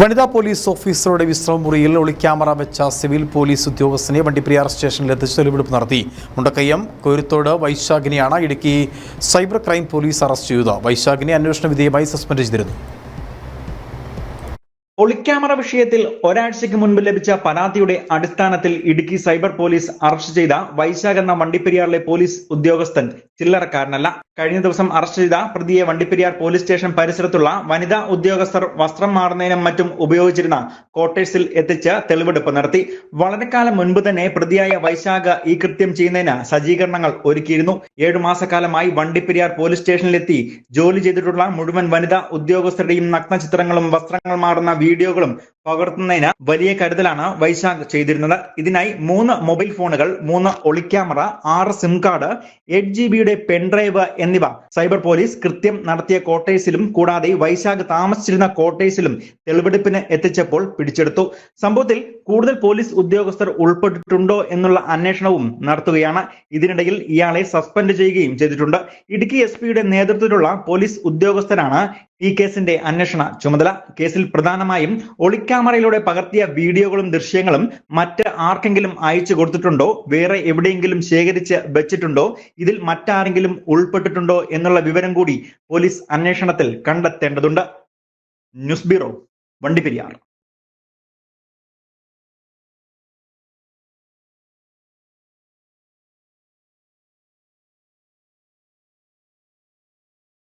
വനിതാ പോലീസ് ഓഫീസറുടെ വിശ്രമമുറിയിൽ ഒളിക്യാമറ വെച്ച സിവിൽ പോലീസ് ഉദ്യോഗസ്ഥനെ വണ്ടിപ്പെരിയാർ സ്റ്റേഷനിൽ എത്തിച്ച് തെളിവെടുപ്പ് നടത്തി. Mundakayam Koruthodu വൈശാഖിനെയാണ് Idukki cyber crime police arrest ചെയ്തത്. വൈശാഖിനെ അന്വേഷണ വിധേയമായി സസ്പെൻഡ് ചെയ്തിരുന്നു. ഒളിക്യാമറ വിഷയത്തിൽ ഒരാഴ്ചയ്ക്ക് മുൻപ് ലഭിച്ച പരാതിയുടെ അടിസ്ഥാനത്തിൽ ഇടുക്കി സൈബർ പോലീസ് അറസ്റ്റ് ചെയ്ത വൈശാഖ് എന്ന വണ്ടിപ്പെരിയാറിലെ പോലീസ് ഉദ്യോഗസ്ഥൻ ചില്ലറക്കാരനല്ല. കഴിഞ്ഞ ദിവസം അറസ്റ്റ് ചെയ്ത പ്രതിയെ വണ്ടിപ്പെരിയാർ പോലീസ് സ്റ്റേഷൻ പരിസരത്തുള്ള വനിതാ ഉദ്യോഗസ്ഥർ വസ്ത്രം മാറുന്നതിനും മറ്റും ഉപയോഗിച്ചിരുന്ന ക്വാർട്ടേഴ്സിൽ എത്തിച്ച് തെളിവെടുപ്പ് നടത്തി. വളരെ കാലം മുൻപ് തന്നെ പ്രതിയായ വൈശാഖ് ഈ കൃത്യം ചെയ്യുന്നതിന് സജ്ജീകരണങ്ങൾ ഒരുക്കിയിരുന്നു. ഏഴു മാസക്കാലമായി വണ്ടിപ്പെരിയാർ പോലീസ് സ്റ്റേഷനിലെത്തി. ജോലി ചെയ്തിട്ടുള്ള മുഴുവൻ വനിതാ ഉദ്യോഗസ്ഥരുടെയും നഗ്നചിത്രങ്ങളും വസ്ത്രങ്ങൾ മാറുന്ന വീഡിയോകളും പകർത്തുന്നതിന് വലിയ കരുതലാണ് വൈശാഖ് ചെയ്തിരുന്നത്. ഇതിനായി മൂന്ന് മൊബൈൽ ഫോണുകൾ മൂന്ന് ഒളിക്യാമറ ആറ് സിം കാർഡ് എയ്റ്റ് ജി ബിയുടെ പെൻഡ്രൈവ് എന്നിവ. സൈബർ പോലീസ് കൃത്യം നടത്തിയ കോട്ടേഴ്സിലും കൂടാതെ വൈശാഖ് താമസിച്ചിരുന്ന കോട്ടേഴ്സിലും തെളിവെടുപ്പിന് എത്തിച്ചപ്പോൾ പിടിച്ചെടുത്തു. സംഭവത്തിൽ കൂടുതൽ പോലീസ് ഉദ്യോഗസ്ഥർ ഉൾപ്പെട്ടിട്ടുണ്ടോ എന്നുള്ള അന്വേഷണവും നടത്തുകയാണ്. ഇതിനിടയിൽ ഇയാളെ സസ്പെൻഡ് ചെയ്യുകയും ചെയ്തിട്ടുണ്ട്. ഇടുക്കി എസ് പിയുടെ നേതൃത്വത്തിലുള്ള പോലീസ് ഉദ്യോഗസ്ഥരാണ് ഈ കേസിന്റെ അന്വേഷണ ചുമതല. കേസിൽ പ്രധാനമായും ഒളിക്യാമറയിലൂടെ പകർത്തിയ വീഡിയോകളും ദൃശ്യങ്ങളും മറ്റ് ആർക്കെങ്കിലും അയച്ചു കൊടുത്തിട്ടുണ്ടോ? വേറെ എവിടെയെങ്കിലും ശേഖരിച്ച് വെച്ചിട്ടുണ്ടോ? ഇതിൽ മറ്റാരെങ്കിലും ഉൾപ്പെട്ടിട്ടുണ്ടോ എന്നുള്ള വിവരം കൂടി പോലീസ് അന്വേഷണത്തിൽ കണ്ടെത്തേണ്ടതുണ്ട്. News bureau Vandiperiyar.